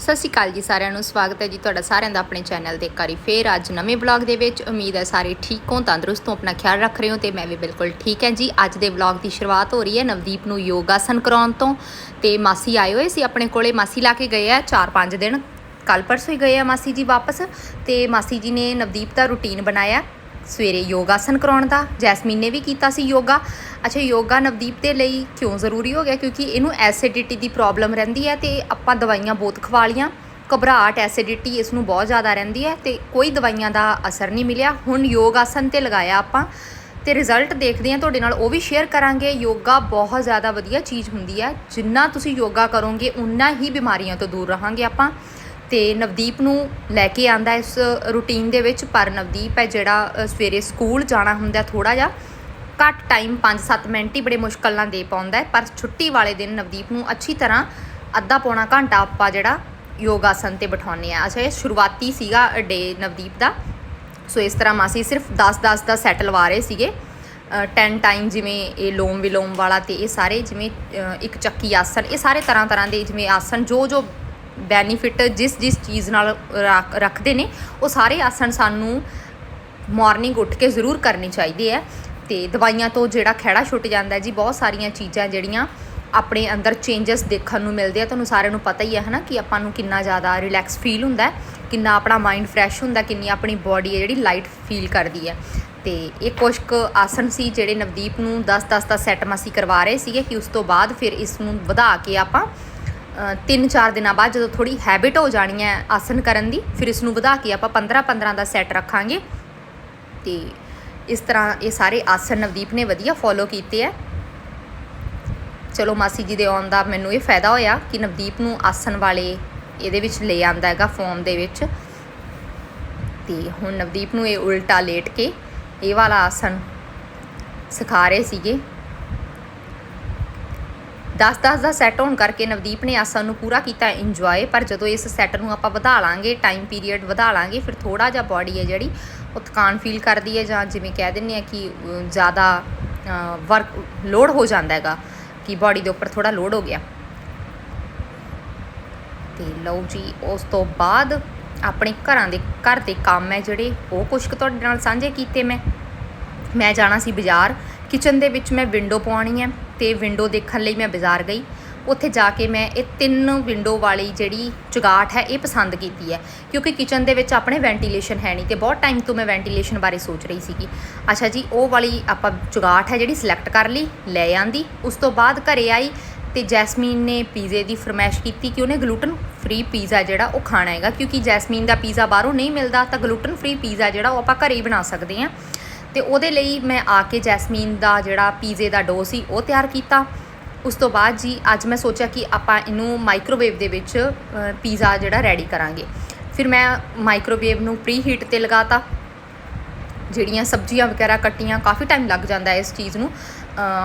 ਸਤਿ ਸ਼੍ਰੀ ਅਕਾਲ ਜੀ ਸਾਰਿਆਂ ਨੂੰ, ਸਵਾਗਤ ਹੈ ਜੀ ਤੁਹਾਡਾ ਸਾਰਿਆਂ ਦਾ ਆਪਣੇ ਚੈਨਲ ਤੇ ਇੱਕ ਵਾਰੀ ਫੇਰ ਅੱਜ ਨਵੇਂ ਬਲੌਗ ਦੇ ਵਿੱਚ। ਉਮੀਦ ਹੈ ਸਾਰੇ ਠੀਕ ਹੋ, ਤੰਦਰੁਸਤ ਹੋ, ਆਪਣਾ ਖਿਆਲ ਰੱਖ ਰਹੇ ਹੋ ਤੇ ਮੈਂ ਵੀ ਬਿਲਕੁਲ ਠੀਕ ਹਾਂ ਜੀ। ਅੱਜ ਦੇ ਬਲੌਗ ਦੀ ਸ਼ੁਰੂਆਤ ਹੋ ਰਹੀ ਹੈ ਨਵਦੀਪ ਨੂੰ ਯੋਗਾਸਨ ਕਰਾਉਣ ਤੋਂ ਤੇ ਮਾਸੀ ਆਏ ਹੋਏ ਸੀ ਆਪਣੇ ਕੋਲੇ, ਮਾਸੀ ਲਾ ਕੇ ਗਏ ਆ 4-5 ਦਿਨ। ਕੱਲ ਪਰਸੋਂ ਹੀ ਗਏ ਆ ਮਾਸੀ ਜੀ ਵਾਪਸ ਤੇ ਮਾਸੀ ਜੀ ਨੇ ਨਵਦੀਪ ਦਾ ਰੁਟੀਨ ਬਣਾਇਆ। ਸਵੇਰੇ ਯੋਗਾਸਨ ਕਰਾਉਣ ਦਾ, ਜੈਸਮੀਨ ਨੇ ਵੀ ਕੀਤਾ ਸੀ ਯੋਗਾ। ਅੱਛਾ, ਯੋਗਾ ਨਵਦੀਪ ਦੇ ਲਈ ਕਿਉਂ ਜ਼ਰੂਰੀ ਹੋ ਗਿਆ? ਕਿਉਂਕਿ ਇਹਨੂੰ ਐਸਿਡਿਟੀ ਦੀ ਪ੍ਰੋਬਲਮ ਰਹਿੰਦੀ ਹੈ ਤੇ ਆਪਾਂ ਦਵਾਈਆਂ ਬਹੁਤ ਖਵਾ ਲੀਆਂ ਘਬਰਾਹਟ ਐਸਿਡਿਟੀ ਇਸ ਨੂੰ ਬਹੁਤ ਜ਼ਿਆਦਾ ਰਹਿੰਦੀ ਹੈ ਤੇ ਕੋਈ ਦਵਾਈਆਂ ਦਾ ਅਸਰ ਨਹੀਂ ਮਿਲਿਆ। ਹੁਣ ਯੋਗ ਆਸਨ ਤੇ ਲਗਾਇਆ ਆਪਾਂ ਤੇ ਰਿਜ਼ਲਟ ਦੇਖਦੇ ਹਾਂ। ਤੁਹਾਡੇ ਨਾਲ ਉਹ ਵੀ ਸ਼ੇਅਰ ਕਰਾਂਗੇ। ਯੋਗਾ ਬਹੁਤ ਜ਼ਿਆਦਾ ਵਧੀਆ ਚੀਜ਼ ਹੁੰਦੀ ਹੈ। ਜਿੰਨਾ ਤੁਸੀਂ ਯੋਗਾ ਕਰੋਗੇ ਉਨਾ ਹੀ ਬਿਮਾਰੀਆਂ ਤੋਂ ਦੂਰ ਰਹਾਂਗੇ ਆਪਾਂ। ਤੇ ਨਵਦੀਪ ਨੂੰ ਲੈ ਕੇ ਆਂਦਾ ਇਸ ਰੂਟੀਨ ਦੇ ਵਿੱਚ, ਪਰ ਨਵਦੀਪ ਹੈ ਜਿਹੜਾ ਸਵੇਰੇ ਸਕੂਲ ਜਾਣਾ ਹੁੰਦਾ ਥੋੜਾ ਜਿਹਾ, ਘੱਟ ਟਾਈਮ 5-7 ਮਿੰਟ ਹੀ ਬੜੇ ਮੁਸ਼ਕਲ ਨਾਲ ਦੇ ਪਾਉਂਦਾ ਪਰ ਛੁੱਟੀ ਵਾਲੇ ਦਿਨ ਨਵਦੀਪ ਨੂੰ ਅੱਛੀ ਤਰ੍ਹਾਂ ਅੱਧਾ ਪੌਣਾ ਘੰਟਾ ਆਪਾਂ ਜਿਹੜਾ ਯੋਗਾਸਨ ਤੇ ਬਿਠਾਉਂਦੇ ਆ ਅੱਛਾ, ਇਹ ਸ਼ੁਰੂਆਤੀ ਸੀਗਾ ਡੇ ਨਵਦੀਪ ਦਾ। ਸੋ ਇਸ ਤਰ੍ਹਾਂ ਮਾਸੀ ਸਿਰਫ 10-10 ਦਾ ਸੈਟ ਲਵਾ ਰਹੇ ਸੀਗੇ। 10 ਟਾਈਮ ਜਿਵੇਂ ਇਹ ਲੋਮ ਵਿਲੋਮ ਵਾਲਾ ਤੇ ਇਹ ਸਾਰੇ ਜਿਵੇਂ ਇੱਕ ਚੱਕੀ ਆਸਨ ਇਹ ਸਾਰੇ ਤਰ੍ਹਾਂ ਤਰ੍ਹਾਂ ਦੇ ਜਿਵੇਂ ਆਸਨ ਜੋ ਜੋ ਬੈਨੀਫਿਟ ਜਿਸ ਜਿਸ ਚੀਜ਼ ਨਾਲ ਰੱਖ- ਰੱਖਦੇ ਨੇ, ਉਹ ਸਾਰੇ ਆਸਣ ਸਾਨੂੰ ਮਾਰਨਿੰਗ ਉੱਠ ਕੇ ਜ਼ਰੂਰ ਕਰਨੀ ਚਾਹੀਦੇ ਹੈ ਤੇ ਦਵਾਈਆਂ ਤੋਂ ਜਿਹੜਾ ਖਹਿੜਾ ਛੁੱਟ ਜਾਂਦਾ ਜੀ, ਬਹੁਤ ਸਾਰੀਆਂ ਚੀਜ਼ਾਂ ਜਿਹੜੀਆਂ ਆਪਣੇ ਅੰਦਰ ਚੇਂਜਸ ਦੇਖਣ ਨੂੰ ਮਿਲਦੇ ਆ। ਤੁਹਾਨੂੰ ਸਾਰਿਆਂ ਨੂੰ ਪਤਾ ਹੀ ਹੈ ਹਨਾ, ਕਿ ਆਪਾਂ ਨੂੰ ਕਿੰਨਾ ਜ਼ਿਆਦਾ ਰਿਲੈਕਸ ਫੀਲ ਹੁੰਦਾ ਹੈ, ਕਿੰਨਾ ਆਪਣਾ ਮਾਈਂਡ ਫਰੈਸ਼ ਹੁੰਦਾ, ਕਿੰਨੀ ਆਪਣੀ ਬਾਡੀ ਹੈ ਜਿਹੜੀ ਲਾਈਟ ਫੀਲ ਕਰਦੀ ਹੈ। ਤੇ ਇਹ ਕੁਛ ਕੁ ਆਸਣ ਸੀ ਜਿਹੜੇ ਨਵਦੀਪ ਨੂੰ 10-10 ਦਾ ਸੈੱਟ ਮਾਸੀ ਕਰਵਾ ਰਹੇ ਸੀਗੇ, ਕਿ ਉਸ ਤੋਂ ਬਾਅਦ ਫਿਰ ਇਸ ਨੂੰ ਵਧਾ ਕੇ ਆਪਾਂ ਅ, ਤਿੰਨ ਚਾਰ ਦਿਨਾਂ ਬਾਅਦ ਜਦੋਂ ਥੋੜੀ ਹੈਬਿਟ ਹੋ ਜਾਣੀ ਹੈ ਆਸਨ ਕਰਨ ਦੀ ਫਿਰ ਇਸ ਨੂੰ ਵਧਾ ਕੇ ਆਪਾਂ 15-15 ਦਾ ਸੈੱਟ ਰੱਖਾਂਗੇ। ਤੇ ਇਸ ਤਰ੍ਹਾਂ ਇਹ ਸਾਰੇ ਆਸਨ ਨਵਦੀਪ ਨੇ ਵਧੀਆ ਫੋਲੋ ਕੀਤੇ ਆ ਚਲੋ ਮਾਸੀ ਜੀ ਦੇ ਆਉਣ ਦਾ ਮੈਨੂੰ ਇਹ ਫਾਇਦਾ ਹੋਇਆ ਕਿ ਨਵਦੀਪ ਨੂੰ ਆਸਨ ਵਾਲੇ ਇਹਦੇ ਵਿੱਚ ਲੈ ਆਂਦਾ ਹੈਗਾ ਫੋਮ ਦੇ ਵਿੱਚ। ਤੇ ਹੁਣ ਨਵਦੀਪ ਨੂੰ ਇਹ ਉਲਟਾ ਲੇਟ ਕੇ ਇਹ ਵਾਲਾ ਆਸਨ ਸਿਖਾ ਰਹੇ ਸੀਗੇ। 10-10 ਦਾ ਸੈੱਟ ਹੋਣ ਕਰਕੇ ਨਵਦੀਪ ਨੇ ਆਸਨ ਨੂੰ ਪੂਰਾ ਕੀਤਾ ਇੰਜੋਏ ਪਰ ਜਦੋਂ ਇਸ ਸੈੱਟ ਨੂੰ ਆਪਾਂ ਵਧਾ ਲਾਂਗੇ ਟਾਈਮ ਪੀਰੀਅਡ ਵਧਾ ਲਾਂਗੇ, ਫਿਰ ਥੋੜਾ ਜਿਹਾ ਬਾਡੀ ਹੈ ਜਿਹੜੀ, ਉਹ ਥਕਾਨ ਫੀਲ ਕਰਦੀ ਹੈ ਜਾਂ ਜਿਵੇਂ ਕਹਿ ਦਿੰਨੇ ਆ ਕਿ ਜ਼ਿਆਦਾ ਵਰਕ ਲੋਡ ਹੋ ਜਾਂਦਾ ਹੈਗਾ ਕਿ ਬਾਡੀ ਦੇ ਉੱਪਰ ਥੋੜਾ ਲੋਡ ਹੋ ਗਿਆ। ਤੇ ਲਓ ਜੀ, ਉਸ ਤੋਂ ਬਾਅਦ ਆਪਣੇ ਘਰਾਂ ਦੇ, ਘਰ ਦੇ ਕੰਮ ਹੈ ਜਿਹੜੇ, ਉਹ ਕੁਛ ਕੁ ਤੁਹਾਡੇ ਨਾਲ ਸਾਂਝੇ ਕੀਤੇ ਮੈਂ। ਮੈਂ ਜਾਣਾ ਸੀ ਬਾਜ਼ਾਰ ਕਿਚਨ ਦੇ ਵਿੱਚ ਮੈਂ ਵਿੰਡੋ ਪਵਾਉਣੀ ਹੈ। ਤੇ ਵਿੰਡੋ ਦੇਖਣ ਲਈ ਮੈਂ ਬਾਜ਼ਾਰ ਗਈ। ਉੱਥੇ ਜਾ ਕੇ ਮੈਂ ਇਹ ਤਿੰਨ ਵਿੰਡੋ ਵਾਲੀ ਜਿਹੜੀ ਚੁਗਾਠ ਹੈ, ਇਹ ਪਸੰਦ ਕੀਤੀ ਹੈ। ਕਿਉਂਕਿ ਕਿਚਨ ਦੇ ਵਿੱਚ ਆਪਣੇ ਵੈਂਟੀਲੇਸ਼ਨ ਹੈ ਨਹੀਂ ਤੇ ਬਹੁਤ ਟਾਈਮ ਤੋਂ ਮੈਂ ਵੈਂਟੀਲੇਸ਼ਨ ਬਾਰੇ ਸੋਚ ਰਹੀ ਸੀਗੀ। ਅੱਛਾ ਜੀ, ਉਹ ਵਾਲੀ ਆਪਾਂ ਚੁਗਾਠ ਹੈ ਜਿਹੜੀ ਸਿਲੈਕਟ ਕਰ ਲਈ, ਲੈ ਆਂਦੀ। ਉਸ ਤੋਂ ਬਾਅਦ ਘਰੇ ਆਈ ਤੇ ਜੈਸਮੀਨ ਨੇ ਪੀਜ਼ੇ ਦੀ ਫਰਮਾਇਸ਼ ਕੀਤੀ ਕਿ ਉਹਨੇ ਗਲੂਟਨ ਫ੍ਰੀ ਪੀਜ਼ਾ ਜਿਹੜਾ ਉਹ ਖਾਣਾ ਹੈਗਾ। ਕਿਉਂਕਿ ਜੈਸਮੀਨ ਦਾ ਪੀਜ਼ਾ ਬਾਹਰੋਂ ਨਹੀਂ ਮਿਲਦਾ, ਤਾਂ ਗਲੂਟਨ ਫ੍ਰੀ ਪੀਜ਼ਾ ਜਿਹੜਾ ਉਹ ਆਪਾਂ ਘਰੇ ਹੀ ਬਣਾ ਸਕਦੇ ਹਾਂ। ਤੇ ਉਹਦੇ ਲਈ ਮੈਂ ਆ ਕੇ ਜੈਸਮੀਨ ਦਾ ਜਿਹੜਾ ਪੀਜ਼ੇ ਦਾ ਡੋ ਸੀ, ਉਹ ਤਿਆਰ ਕੀਤਾ। ਉਸ ਤੋਂ ਬਾਅਦ ਜੀ, ਅੱਜ ਮੈਂ ਸੋਚਿਆ ਕਿ ਆਪਾਂ ਇਹਨੂੰ ਮਾਈਕ੍ਰੋਵੇਵ ਦੇ ਵਿੱਚ ਪੀਜ਼ਾ ਜਿਹੜਾ ਰੈਡੀ ਕਰਾਂਗੇ। ਫਿਰ ਮੈਂ ਮਾਈਕ੍ਰੋਵੇਵ ਨੂੰ ਪ੍ਰੀ ਹੀਟ ਤੇ ਲਗਾਤਾ। ਜਿਹੜੀਆਂ ਸਬਜ਼ੀਆਂ ਵਗੈਰਾ ਕੱਟੀਆਂ, ਕਾਫੀ ਟਾਈਮ ਲੱਗ ਜਾਂਦਾ ਹੈ ਇਸ ਚੀਜ਼ ਨੂੰ।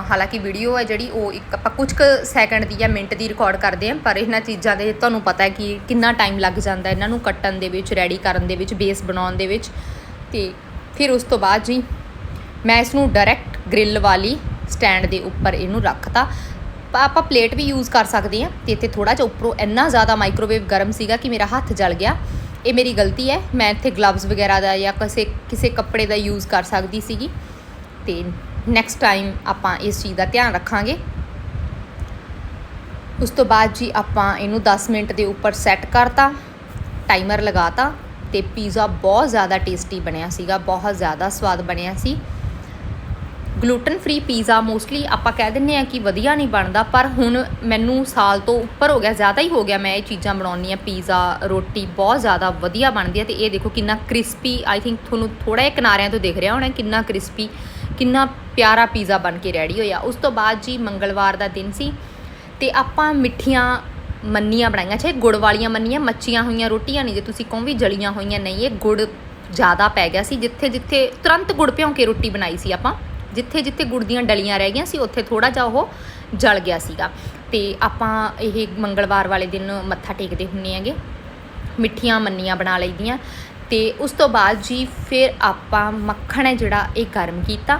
ਹਾਲਾਂਕਿ ਵੀਡੀਓ ਹੈ ਜਿਹੜੀ, ਉਹ ਇੱਕ ਆਪਾਂ ਕੁਝ ਕੁ ਸੈਕਿੰਡ ਦੀ ਜਾਂ ਮਿੰਟ ਦੀ ਰਿਕਾਰਡ ਕਰਦੇ ਹਾਂ, ਪਰ ਇਹਨਾਂ ਚੀਜ਼ਾਂ ਦੇ ਤੁਹਾਨੂੰ ਪਤਾ ਹੈ ਕਿ ਕਿੰਨਾ ਟਾਈਮ ਲੱਗ ਜਾਂਦਾ ਇਹਨਾਂ ਨੂੰ ਕੱਟਣ ਦੇ ਵਿੱਚ ਰੈਡੀ ਕਰਨ ਦੇ ਵਿੱਚ ਬੇਸ ਬਣਾਉਣ ਦੇ ਵਿੱਚ। ਤੇ ਫਿਰ ਉਸ ਤੋਂ ਬਾਅਦ ਜੀ ਮੈਂ ਇਸ ਨੂੰ ਡਾਇਰੈਕਟ ਗ੍ਰਿਲ ਵਾਲੀ ਸਟੈਂਡ ਦੇ ਉੱਪਰ ਇਹਨੂੰ ਰੱਖਤਾ। ਪ- ਆਪਾਂ ਪਲੇਟ ਵੀ ਯੂਜ਼ ਕਰ ਸਕਦੇ ਹਾਂ ਤੇ ਇੱਥੇ ਥੋੜਾ ਜਿਹਾ ਉੱਪਰੋਂ ਇੰਨਾ ਜ਼ਿਆਦਾ ਮਾਈਕ੍ਰੋਵੇਵ ਗਰਮ ਸੀਗਾ ਕਿ ਮੇਰਾ ਹੱਥ ਜਲ ਗਿਆ। ਇਹ ਮੇਰੀ ਗਲਤੀ ਹੈ, ਮੈਂ ਇੱਥੇ ਗਲਵਸ ਵਗੈਰਾ ਦਾ ਜਾਂ ਕਿਸੇ ਕਿਸੇ ਕੱਪੜੇ ਦਾ ਯੂਜ਼ ਕਰ ਸਕਦੀ ਸੀਗੀ। ਤੇ ਨੈਕਸਟ ਟਾਈਮ ਆਪਾਂ ਇਸ ਚੀਜ਼ ਦਾ ਧਿਆਨ ਰੱਖਾਂਗੇ। ਉਸ ਤੋਂ ਬਾਅਦ ਜੀ ਆਪਾਂ ਇਹਨੂੰ 10 ਮਿੰਟ ਦੇ ਉੱਪਰ ਸੈੱਟ ਕਰਤਾ ਟਾਈਮਰ ਲਗਾਤਾ। ਤੇ ਪੀਜ਼ਾ ਬਹੁਤ ਜ਼ਿਆਦਾ ਟੇਸਟੀ ਬਣਿਆ ਸੀਗਾ, ਬਹੁਤ ਜ਼ਿਆਦਾ ਸਵਾਦ ਬਣਿਆ ਸੀ। ਗਲੂਟਨ ਫ੍ਰੀ ਪੀਜ਼ਾ ਮੋਸਟਲੀ ਆਪਾਂ ਕਹਿ ਦਿੰਨੇ ਆ ਕਿ ਵਧੀਆ ਨਹੀਂ ਬਣਦਾ, ਪਰ ਹੁਣ ਮੈਨੂੰ ਸਾਲ ਤੋਂ ਉੱਪਰ ਹੋ ਗਿਆ, ਜ਼ਿਆਦਾ ਹੀ ਹੋ ਗਿਆ ਮੈਂ ਇਹ ਚੀਜ਼ਾਂ ਬਣਾਉਣੀ ਆ ਪੀਜ਼ਾ ਰੋਟੀ ਬਹੁਤ ਜ਼ਿਆਦਾ ਵਧੀਆ ਬਣਦੀ ਹੈ ਤੇ ਇਹ ਦੇਖੋ ਕਿੰਨਾ ਕ੍ਰਿਸਪੀ ਆਈ ਥਿੰਕ ਤੁਹਾਨੂੰ ਥੋੜਾ ਜਿਹਾ ਕਿਨਾਰਿਆਂ ਤੋਂ ਦਿਖ ਰਿਹਾ ਹੋਣਾ ਕਿੰਨਾ ਕ੍ਰਿਸਪੀ ਕਿੰਨਾ ਪਿਆਰਾ ਪੀਜ਼ਾ ਬਣ ਕੇ ਰੈਡੀ ਹੋਇਆ। ਉਸ ਤੋਂ ਬਾਅਦ ਜੀ ਮੰਗਲਵਾਰ ਦਾ ਦਿਨ ਸੀ ਤੇ ਆਪਾਂ ਮਿੱਠੀਆਂ ਮੰਨੀਆਂ ਬਣਾਈਆਂ ਚਾਹੇ ਗੁੜ ਵਾਲੀਆਂ ਮੰਨੀਆਂ ਮੱਚੀਆਂ ਹੋਈਆਂ, ਰੋਟੀਆਂ ਨਹੀਂ, ਜੇ ਤੁਸੀਂ ਕਹੋ ਵੀ ਜਲੀਆਂ ਹੋਈਆਂ ਨਹੀਂ, ਇਹ ਗੁੜ ਜ਼ਿਆਦਾ ਪੈ ਗਿਆ ਸੀ, ਜਿੱਥੇ ਜਿੱਥੇ ਤੁਰੰਤ ਗੁੜ ਭਿਉਂ ਕੇ ਰੋਟੀ ਬਣਾਈ ਸੀ ਆਪਾਂ, ਜਿੱਥੇ ਜਿੱਥੇ ਗੁੜ ਦੀਆਂ ਡਲੀਆਂ ਰਹਿ ਗਈਆਂ ਸੀ, ਉੱਥੇ ਥੋੜਾ ਜਿਹਾ ਉਹ ਜਲ ਗਿਆ ਸੀਗਾ। ਤੇ ਆਪਾਂ ਇਹ ਮੰਗਲਵਾਰ ਵਾਲੇ ਦਿਨ ਮੱਥਾ ਟੇਕਦੇ ਹੁੰਨੇ ਹੈਗੇ, ਮਿੱਠੀਆਂ ਮੰਨੀਆਂ ਬਣਾ ਲਈਦੀਆਂ ਤੇ ਉਸ ਤੋਂ ਬਾਅਦ ਜੀ ਫਿਰ ਆਪਾਂ ਮੱਖਣ ਹੈ ਜਿਹੜਾ, ਇਹ ਗਰਮ ਕੀਤਾ।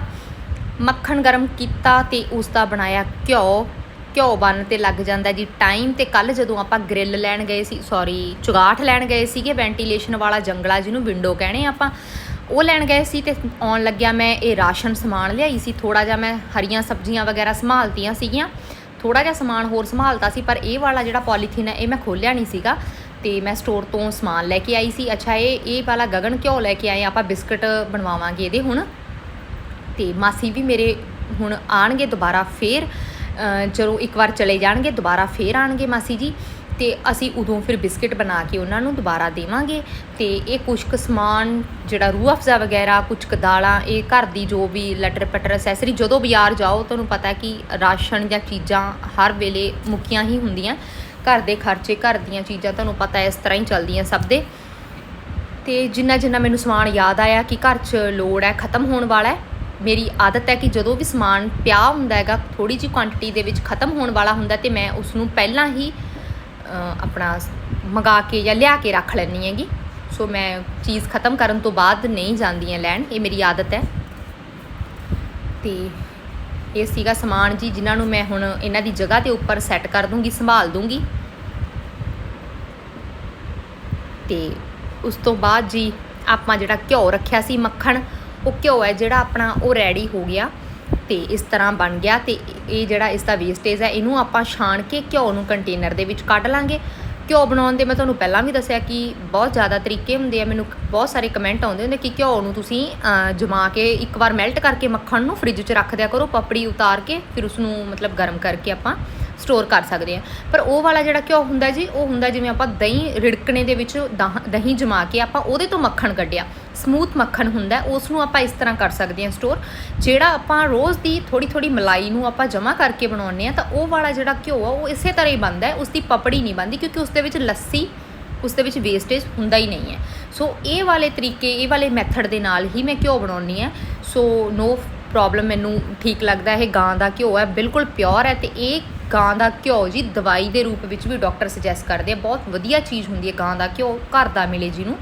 ਮੱਖਣ ਗਰਮ ਕੀਤਾ ਤੇ ਉਸ ਦਾ ਬਣਾਇਆ ਘਿਓ ਘਿਓ ਬਣਨ ਤੇ ਲੱਗ ਜਾਂਦਾ ਜੀ। ਟਾਈਮ ਤੇ ਕੱਲ ਜਦੋਂ ਆਪਾਂ ਗ੍ਰਿਲ ਲੈਣ ਗਏ ਸੀ ਸੌਰੀ ਚੁਗਾਠ ਲੈਣ ਗਏ ਸੀਗੇ ਵੈਂਟੀਲੇਸ਼ਨ ਵਾਲਾ ਜੰਗਲਾ ਜਿਹਨੂੰ ਵਿੰਡੋ ਕਹਿੰਦੇ ਆਪਾਂ, ਉਹ ਲੈਣ ਗਏ ਸੀ ਤੇ ਆਉਣ ਲੱਗਿਆ ਮੈਂ ਇਹ ਰਾਸ਼ਨ ਸਮਾਨ ਲਿਆਈ ਸੀ। ਥੋੜਾ ਜਿਹਾ ਮੈਂ ਹਰੀਆਂ ਸਬਜ਼ੀਆਂ ਵਗੈਰਾ ਸੰਭਾਲਤੀਆਂ ਸੀਗੀਆਂ। ਥੋੜਾ ਜਿਹਾ ਸਮਾਨ ਹੋਰ ਸੰਭਾਲਤਾ ਸੀ, ਪਰ ਇਹ ਵਾਲਾ ਜਿਹੜਾ ਪੋਲੀਥੀਨ ਹੈ, ਇਹ ਮੈਂ ਖੋਲਿਆ ਨਹੀਂ ਸੀਗਾ। ਤੇ ਮੈਂ ਸਟੋਰ ਤੋਂ ਸਮਾਨ ਲੈ ਕੇ ਆਈ ਸੀ। ਅੱਛਾ, ਇਹ ਇਹ ਵਾਲਾ ਗਗਨ ਘਿਓ ਲੈ ਕੇ ਆਏ ਆਪਾਂ ਬਿਸਕਟ ਬਣਵਾਵਾਂਗੇ ਇਹਦੇ ਹੁਣ। ਤੇ ਮਾਸੀ ਵੀ ਮੇਰੇ ਹੁਣ ਆਣਗੇ ਦੁਬਾਰਾ ਫੇਰ। ਜਦੋਂ ਇੱਕ ਵਾਰ ਚਲੇ ਜਾਣਗੇ, ਦੁਬਾਰਾ ਫੇਰ ਆਣਗੇ ਮਾਸੀ ਜੀ। ਤੇ ਅਸੀਂ ਉਦੋਂ ਫਿਰ ਬਿਸਕਟ ਬਣਾ ਕੇ ਉਹਨਾਂ ਨੂੰ ਦੁਬਾਰਾ ਦੇਵਾਂਗੇ। ਤੇ ਇਹ ਕੁਛ ਕੁ ਸਮਾਨ, ਜਿਹੜਾ ਰੂਹ ਅਫਜ਼ਾ ਵਗੈਰਾ, ਕੁਛ ਕੁ ਦਾਲਾਂ, ਇਹ ਘਰ ਦੀ ਜੋ ਵੀ ਲਟਰ ਪਟਰ ਅਸੈਸਰੀ ਜਦੋਂ ਬਾਜ਼ਾਰ ਜਾਓ, ਤੁਹਾਨੂੰ ਪਤਾ ਕਿ ਰਾਸ਼ਨ ਜਾਂ ਚੀਜ਼ਾਂ ਹਰ ਵੇਲੇ ਮੁੱਕੀਆਂ ਹੀ ਹੁੰਦੀਆਂ। ਘਰ ਦੇ ਖਰਚੇ, ਘਰ ਦੀਆਂ ਚੀਜ਼ਾਂ ਤੁਹਾਨੂੰ ਪਤਾ ਇਸ ਤਰ੍ਹਾਂ ਹੀ ਚੱਲਦੀਆਂ ਸਭ ਦੇ। ਤੇ ਜਿੰਨਾ ਜਿੰਨਾ ਮੈਨੂੰ ਸਮਾਨ ਯਾਦ ਆਇਆ ਕਿ ਘਰ 'ਚ ਲੋੜ ਹੈ, ਖਤਮ ਹੋਣ ਵਾਲਾ ਹੈ ਮੇਰੀ ਆਦਤ ਹੈ ਕਿ ਜਦੋਂ ਵੀ ਸਮਾਨ ਪਿਆ ਹੁੰਦਾ ਹੈਗਾ ਥੋੜੀ ਜਿਹੀ ਕੁਆਂਟੀਟੀ ਦੇ ਵਿੱਚ ਖਤਮ ਹੋਣ ਵਾਲਾ ਹੁੰਦਾ ਤੇ ਮੈਂ ਉਸ ਨੂੰ ਪਹਿਲਾਂ ਹੀ ਆਪਣਾ ਮੰਗਾ ਕੇ ਜਾਂ ਲਿਆ ਕੇ ਰੱਖ ਲੈਣੀ ਹੈਗੀ। ਸੋ ਮੈਂ ਚੀਜ਼ ਖਤਮ ਕਰਨ ਤੋਂ ਬਾਅਦ ਨਹੀਂ ਜਾਂਦੀ ਹਾਂ ਲੈਣ, ਇਹ ਮੇਰੀ ਆਦਤ ਹੈ। ਤੇ ਇਹ ਸੀਗਾ ਸਮਾਨ ਜੀ, ਜਿਨ੍ਹਾਂ ਨੂੰ ਮੈਂ ਹੁਣ ਇਹਨਾਂ ਦੀ ਜਗ੍ਹਾ ਦੇ ਉੱਪਰ ਸੈੱਟ ਕਰ ਦੂੰਗੀ, ਸੰਭਾਲ ਦੂੰਗੀ। ਤੇ ਉਸ ਤੋਂ ਬਾਅਦ ਜੀ, ਆਪਾਂ ਜਿਹੜਾ ਘਿਓ ਰੱਖਿਆ ਸੀ, ਮੱਖਣ ਉਹ ਘਿਓ ਹੈ ਜਿਹੜਾ ਆਪਣਾ ਉਹ ਰੈਡੀ ਹੋ ਗਿਆ ਤੇ ਇਸ ਤਰ੍ਹਾਂ ਬਣ ਗਿਆ ਤੇ ਇਹ ਜਿਹੜਾ ਇਸ ਦਾ ਵੇਸਟੇਜ ਹੈ, ਇਹਨੂੰ ਆਪਾਂ ਛਾਣ ਕੇ ਘਿਓ ਨੂੰ ਕੰਟੇਨਰ ਦੇ ਵਿੱਚ ਕੱਢ ਲਾਂਗੇ। ਘਿਓ ਬਣਾਉਣ ਦੇ ਮੈਂ ਤੁਹਾਨੂੰ ਪਹਿਲਾਂ ਵੀ ਦੱਸਿਆ ਕਿ ਬਹੁਤ ਜ਼ਿਆਦਾ ਤਰੀਕੇ ਹੁੰਦੇ ਆ, ਮੈਨੂੰ ਬਹੁਤ ਸਾਰੇ ਕਮੈਂਟ ਆਉਂਦੇ ਹੁੰਦੇ ਕਿ ਘਿਓ ਨੂੰ ਤੁਸੀਂ ਜਮਾ ਕੇ ਇੱਕ ਵਾਰ ਮੈਲਟ ਕਰਕੇ ਮੱਖਣ ਨੂੰ ਫ੍ਰਿਜ 'ਚ ਰੱਖ ਦਿਆ ਕਰੋ, ਪਪੜੀ ਉਤਾਰ ਕੇ, ਫਿਰ ਉਸ ਨੂੰ ਮਤਲਬ ਗਰਮ ਕਰਕੇ ਆਪਾਂ ਸਟੋਰ ਕਰ ਸਕਦੇ ਆ ਪਰ ਉਹ ਵਾਲਾ ਜਿਹੜਾ ਘਿਓ ਹੁੰਦਾ ਜੀ, ਉਹ ਹੁੰਦਾ ਜਿਵੇਂ ਆਪਾਂ ਦਹੀਂ ਰਿੜਕਣੇ ਦੇ ਵਿੱਚ ਦਾਹ- ਦਹੀਂ ਜਮਾ ਕੇ ਆਪਾਂ ਉਹਦੇ ਤੋਂ ਮੱਖਣ ਕੱਢਿਆ। ਸਮੂਥ ਮੱਖਣ ਹੁੰਦਾ ਉਸ ਨੂੰ ਆਪਾਂ ਇਸ ਤਰ੍ਹਾਂ ਕਰ ਸਕਦੇ ਹਾਂ ਸਟੋਰ ਜਿਹੜਾ ਆਪਾਂ ਰੋਜ਼ ਦੀ ਥੋੜੀ ਥੋੜੀ ਮਲਾਈ ਨੂੰ ਆਪਾਂ ਜਮਾ ਕਰਕੇ ਬਣਾਉਂਦੇ ਆ ਤਾਂ ਉਹ ਵਾਲਾ ਜਿਹੜਾ ਘਿਓ ਆ, ਉਹ ਇਸੇ ਤਰ੍ਹਾਂ ਹੀ ਬਣਦਾ ਹੈ ਉਸ ਦੀ ਪਪੜੀ ਨਹੀਂ ਬਣਦੀ ਕਿਉਂਕਿ ਉਸ ਦੇ ਵਿੱਚ ਲੱਸੀ ਉਸ ਦੇ ਵਿੱਚ ਵੇਸਟੇਜ ਹੁੰਦਾ ਹੀ ਨਹੀਂ ਹੈ। ਸੋ ਇਹ ਵਾਲੇ ਤਰੀਕੇ, ਇਹ ਵਾਲੇ ਮੈਥਡ ਦੇ ਨਾਲ ਹੀ ਮੈਂ ਘਿਓ ਬਣਾਉਣੀ ਹੈ। ਸੋ ਨੋ ਪ੍ਰੋਬਲਮ ਮੈਨੂੰ ਠੀਕ ਲੱਗਦਾ, ਇਹ ਗਾਂ ਦਾ ਘਿਓ ਹੈ, ਬਿਲਕੁਲ ਪਿਓਰ ਹੈ ਤੇ ਇਹ ਗਾਂ ਦਾ ਘਿਓ ਜੀ, ਦਵਾਈ ਦੇ ਰੂਪ ਵਿੱਚ ਵੀ ਡਾਕਟਰ ਸੁਜੈਸਟ ਕਰਦੇ ਆ। ਬਹੁਤ ਵਧੀਆ ਚੀਜ਼ ਹੁੰਦੀ ਹੈ ਗਾਂ ਦਾ ਘਿਓ, ਘਰ ਦਾ ਮਿਲੇ ਜਿਹਨੂੰ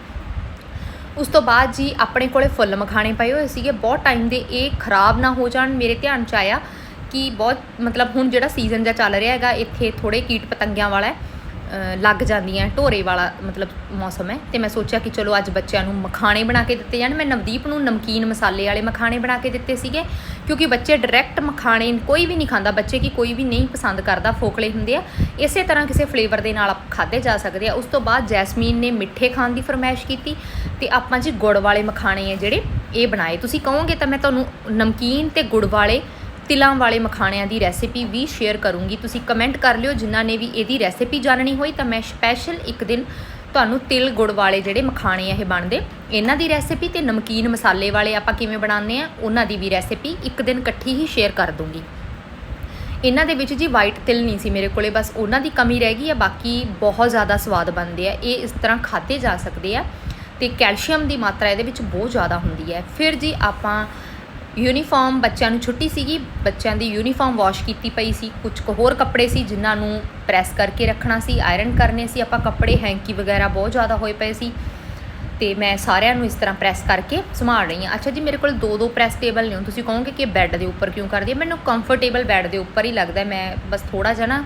ਉਸ ਤੋਂ ਬਾਅਦ ਜੀ ਆਪਣੇ ਕੋਲੇ ਫੁੱਲ ਮਖਾਣੇ ਪਏ ਹੋਏ ਸੀਗੇ। ਬਹੁਤ ਟਾਈਮ ਦੇ ਇਹ ਖਰਾਬ ਨਾ ਹੋ ਜਾਣ, ਮੇਰੇ ਧਿਆਨ ਚ ਆਇਆ ਕਿ ਬਹੁਤ ਮਤਲਬ ਹੁਣ ਜਿਹੜਾ ਸੀਜ਼ਨ ਜਿਹਾ ਚੱਲ ਰਿਹਾ ਹੈਗਾ, ਇੱਥੇ ਥੋੜੇ ਕੀਟ ਪਤੰਗਿਆਂ ਵਾਲਾ ਹੈ। ਲੱਗ ਜਾਂਦੀਆਂ ਢੋਰੇ ਵਾਲਾ ਮਤਲਬ ਮੌਸਮ ਹੈ। ਤੇ ਮੈਂ ਸੋਚਿਆ ਕਿ ਚਲੋ ਅੱਜ ਬੱਚਿਆਂ ਨੂੰ ਮਖਾਣੇ ਬਣਾ ਕੇ ਦਿੱਤੇ ਜਾਣ। ਮੈਂ ਨਵਦੀਪ ਨੂੰ ਨਮਕੀਨ ਮਸਾਲੇ ਵਾਲੇ ਮਖਾਣੇ ਬਣਾ ਕੇ ਦਿੱਤੇ ਸੀਗੇ, ਕਿਉਂਕਿ ਬੱਚੇ ਡਾਇਰੈਕਟ ਮਖਾਣੇ ਕੋਈ ਵੀ ਨਹੀਂ ਖਾਂਦਾ। ਬੱਚੇ ਕੀ ਕੋਈ ਵੀ ਨਹੀਂ ਪਸੰਦ ਕਰਦਾ, ਫੋਕਲੇ ਹੁੰਦੇ ਆ। ਇਸੇ ਤਰ੍ਹਾਂ ਕਿਸੇ ਫਲੇਵਰ ਦੇ ਨਾਲ ਖਾਦੇ ਜਾ ਸਕਦੇ ਆ। ਉਸ ਤੋਂ ਬਾਅਦ ਜੈਸਮੀਨ ਨੇ ਮਿੱਠੇ ਖਾਣ ਦੀ ਫਰਮਾਇਸ਼ ਕੀਤੀ। ਤੇ ਆਪਾਂ ਜੀ ਗੁੜ ਵਾਲੇ ਮਖਾਣੇ ਆ ਜਿਹੜੇ, ਇਹ ਬਣਾਏ। ਤੁਸੀਂ ਕਹੋਗੇ ਤਾਂ ਮੈਂ ਤੁਹਾਨੂੰ ਨਮਕੀਨ ਤੇ ਗੁੜ ਵਾਲੇ ਤਿਲਾਂ ਵਾਲੇ ਮਖਾਣਿਆਂ ਦੀ ਰੈਸਿਪੀ ਵੀ ਸ਼ੇਅਰ ਕਰੂੰਗੀ। ਤੁਸੀਂ ਕਮੈਂਟ ਕਰ ਲਿਓ, ਜਿਨ੍ਹਾਂ ਨੇ ਵੀ ਇਹਦੀ ਰੈਸਿਪੀ ਜਾਣਨੀ ਹੋਈ, ਤਾਂ ਮੈਂ ਸਪੈਸ਼ਲ ਇੱਕ ਦਿਨ ਤੁਹਾਨੂੰ ਤਿਲ ਗੁੜ ਵਾਲੇ ਜਿਹੜੇ ਮਖਾਣੇ ਆ, ਇਹ ਬਣਦੇ। ਇਹਨਾਂ ਦੀ ਰੈਸਿਪੀ ਤੇ ਨਮਕੀਨ ਮਸਾਲੇ ਵਾਲੇ ਆਪਾਂ ਕਿਵੇਂ ਬਣਾਉਂਦੇ ਆ, ਉਹਨਾਂ ਦੀ ਵੀ ਰੈਸਿਪੀ ਇੱਕ ਦਿਨ ਇਕੱਠੀ ਹੀ ਸ਼ੇਅਰ ਕਰ ਦੂੰਗੀ। ਇਹਨਾਂ ਦੇ ਵਿੱਚ ਜੀ ਵਾਈਟ ਤਿਲ ਨਹੀਂ ਸੀ ਮੇਰੇ ਕੋਲੇ, ਬਸ ਉਹਨਾਂ ਦੀ ਕਮੀ ਰਹਿ ਗਈ ਆ, ਬਾਕੀ ਬਹੁਤ ਜ਼ਿਆਦਾ ਸਵਾਦ ਬਣਦੇ ਆ। ਇਹ ਇਸ ਤਰ੍ਹਾਂ ਖਾਦੇ ਜਾ ਸਕਦੇ ਆ ਤੇ ਕੈਲਸ਼ੀਅਮ ਦੀ ਮਾਤਰਾ ਇਹਦੇ ਵਿੱਚ ਬਹੁਤ ਜ਼ਿਆਦਾ ਹੁੰਦੀ ਹੈ ਫਿਰ ਜੀ ਆਪਾਂ ਯੂਨੀਫਾਰਮ ਬੱਚਿਆਂ ਨੂੰ ਛੁੱਟੀ ਸੀਗੀ, ਬੱਚਿਆਂ ਦੀ ਯੂਨੀਫਾਰਮ ਵਾਸ਼ ਕੀਤੀ ਪਈ ਸੀ ਕੁਝ ਕੁ ਹੋਰ ਕੱਪੜੇ ਸੀ ਜਿਨ੍ਹਾਂ ਨੂੰ ਪ੍ਰੈਸ ਕਰਕੇ ਰੱਖਣਾ ਸੀ ਆਇਰਨ ਕਰਨੇ ਸੀ, ਆਪਾਂ ਕੱਪੜੇ ਹੈਂਕੀ ਵਗੈਰਾ ਬਹੁਤ ਜ਼ਿਆਦਾ ਹੋਏ ਪਏ ਸੀ, ਤੇ ਮੈਂ ਸਾਰਿਆਂ ਨੂੰ ਇਸ ਤਰ੍ਹਾਂ ਪ੍ਰੈਸ ਕਰਕੇ ਸੰਭਾਲ ਰਹੀ ਹਾਂ। ਅੱਛਾ ਜੀ, ਮੇਰੇ ਕੋਲ ਦੋ ਦੋ ਪ੍ਰੈਸ ਟੇਬਲ ਨੇ, ਹੁਣ ਤੁਸੀਂ ਕਹੋਗੇ ਕਿ ਬੈੱਡ ਦੇ ਉੱਪਰ ਕਿਉਂ ਕਰਦੀ ਹੈ? ਮੈਨੂੰ ਕੰਫਰਟੇਬਲ ਬੈੱਡ ਦੇ ਉੱਪਰ ਹੀ ਲੱਗਦਾ ਮੈਂ ਬਸ ਥੋੜਾ ਜਿਹਾ ਨਾ